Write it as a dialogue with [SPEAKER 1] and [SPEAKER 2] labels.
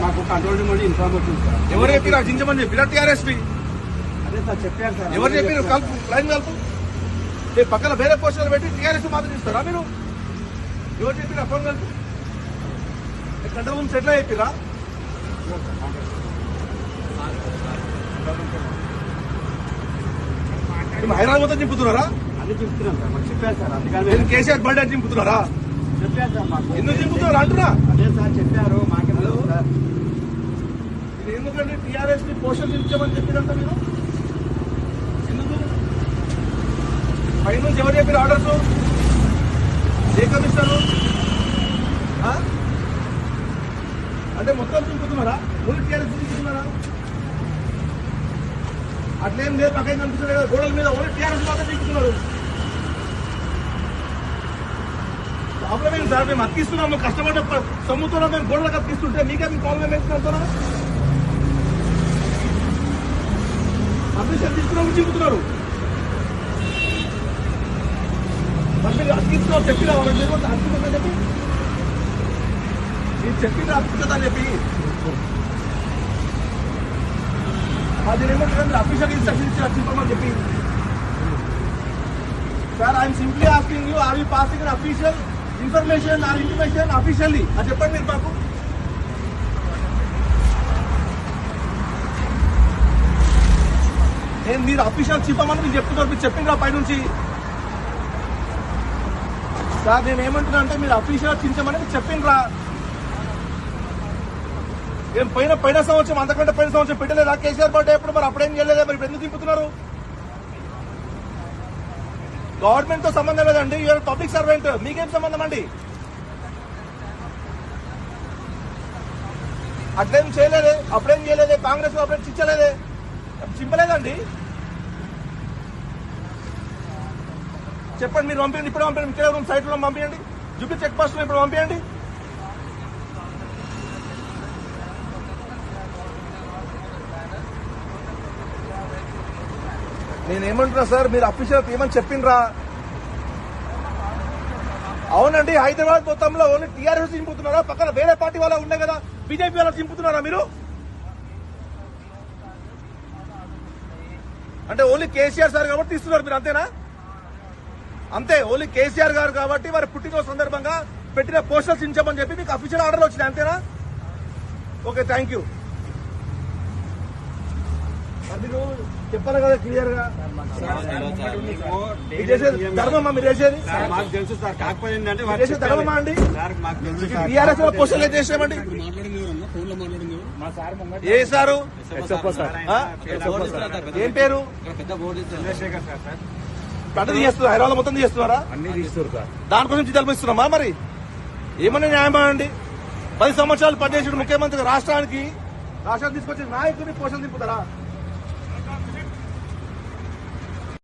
[SPEAKER 1] మాకు control room నుండి inform వచ్చింది సార్
[SPEAKER 2] ఎవరు చెప్పి రచించమని చెప్పిరా టీఆర్ఎస్
[SPEAKER 1] అదే సార్ చెప్పారు సార్.
[SPEAKER 2] ఎవరు చెప్పారు కలుపు లైన్ కలుపు. మీ పక్కన వేరే పోస్టర్లు పెట్టి టీఆర్ఎస్ మాత్రం ఇస్తారా మీరు? ఎవరు చెప్పిరా ఫోన్ కలుపు. కంట్రోల్ రూమ్ సెటిల్ అయిపోయిరా మేము హైదరాబాద్ మొత్తం చింపుతున్నారా?
[SPEAKER 1] అన్ని చెప్తున్నాం సార్ చెప్పారు సార్ అందుకని
[SPEAKER 2] కేసీఆర్ బర్త్డే అని చింపుతున్నారా?
[SPEAKER 1] చెప్పారు
[SPEAKER 2] ఎందుకు చింపుతున్నారు అంటున్నా.
[SPEAKER 1] అదే సార్ చెప్పారు మాకేం లేదు సార్?
[SPEAKER 2] ఇది ఎందుకంటే టీఆర్ఎస్ని పోషణ ఇచ్చామని చెప్పినంత మీరు? ఎందుకు? పై నుంచి ఎవరు చెప్పారు ఆర్డర్స్? ఏ కమిషనర్ అంటే మొత్తం చింపుతున్నారా? Only TRS చింపుతున్నారా? అట్లేం లేదు పక్కన కనిపిస్తుంది కదా. గోడల మీద ఓన్లీ టీఆర్ఎస్ మాత్రం చింపుతున్నారు. ప్రాబ్లం ఏంటి సార్ మేము అతికిస్తున్నాము కష్టపడ్డ ప- సొమ్ముతో మేము గోడలకు అతికిస్తుంటే మీకే మీ ప్రాబ్లం ఏంటంటున్నా పర్మిషన్ తీసుకున్నాము చెబుతున్నారు మరి మీరు అతికిస్తున్నావు చెప్పినా వాళ్ళకి మీరు కూడా అతికిస్తుందని చెప్పి. మీరు చెప్పింది అతికిస్తుందని చెప్పి. అది ఏమంటారు అఫీషియల్ ఇన్స్ట్రక్షన్ ఇచ్చి వచ్చిపోమని చెప్పి. Sir I'm simply asking you are you passing official information or information officially అది చెప్పండి మీరు మాకు నేను మీరు అఫీషియల్ చెప్పమని మీరు చెప్తున్నారు మీరు చెప్పిండ్రా పైనుంచి సార్ నేను ఏమంటున్నా అంటే మీరు అఫీషియల్ చించమని మీరు చెప్పిండ్రా. ఏం పైన పైన సంవత్సరం అంతకంటే పైన సంవత్సరం పెట్టలేదా? కేసీఆర్ బర్త్డే ఎప్పుడు? మరి అప్పుడేం చేయలేదా? మరి ఇప్పుడు ఎందుకు తిప్పుతున్నారు గవర్నమెంట్తో సంబంధం లేదండి. యూఆర్ పబ్లిక్ సర్వెంట్ మీకేం సంబంధం అండి? అట్లేం చేయలేదే. అప్పుడేం చేయలేదే. కాంగ్రెస్ అప్పుడేం చిచ్చలేదే చింపలేదండి. చెప్పండి మీరు పంపించండి ఇప్పుడు పంపించండి ఇక్కడ రూమ్ సైట్లో పంపించండి జూబ్లీ చెక్ పోస్ట్ ఇప్పుడు పంపించండి నేనేమంటున్నా సార్ మీరు అఫీషియల్ ఏమని చెప్పిండ్రా? అవునండి హైదరాబాద్ మొత్తంలో ఓన్లీ టీఆర్ఎస్ చింపుతున్నారా? పక్కన వేరే పార్టీ వాళ్ళ ఉండే కదా బీజేపీ వాళ్ళ చింపుతున్నారా మీరు? అంటే ఓన్లీ కేసీఆర్ సార్ కాబట్టి తీస్తున్నారు మీరు అంతేనా? అంతే ఓన్లీ కేసీఆర్ గారు కాబట్టి వారి పుట్టినరోజు సందర్భంగా పెట్టిన పోస్టర్స్ ఇంచమని చెప్పి మీకు అఫీషియల్ ఆర్డర్ వచ్చినాయి అంతేనా? ఓకే థ్యాంక్ యూ మీరు చెప్పాలి కదా క్లియర్గా. మీరు చేసేది ధర్మమా మీరు చేసేది?
[SPEAKER 1] సార్ మాకు తెలుసు సార్ కాకపోతే ఏంటంటే
[SPEAKER 2] మీరు
[SPEAKER 1] వాళ్ళు
[SPEAKER 2] చేసేది
[SPEAKER 1] చెప్పారు.
[SPEAKER 2] ధర్మమా అండి?
[SPEAKER 1] సార్ మాకు తెలుసు సార్.
[SPEAKER 2] టీఆర్ఎస్ పోస్టర్లు ఏం చేసామండి?
[SPEAKER 1] సార్
[SPEAKER 2] ఏ సారు?
[SPEAKER 1] సార్.
[SPEAKER 2] ఆ? ఏం పేరు?
[SPEAKER 1] Chandrashekar sir sir.
[SPEAKER 2] పంట తీస్తున్నారు హైదరాబాద్ మొత్తం తీస్తున్నారా
[SPEAKER 1] అన్ని తీస్తారు సార్.
[SPEAKER 2] దానికోసం తెలిపిస్తున్నామా మరి? ఏమన్నా న్యాయమా అండి? పది సంవత్సరాలు పనిచేసిన ముఖ్యమంత్రి రాష్ట్రానికి రాష్ట్రాన్ని తీసుకొచ్చి నాయకుడిని పోషణ దింపుతారా?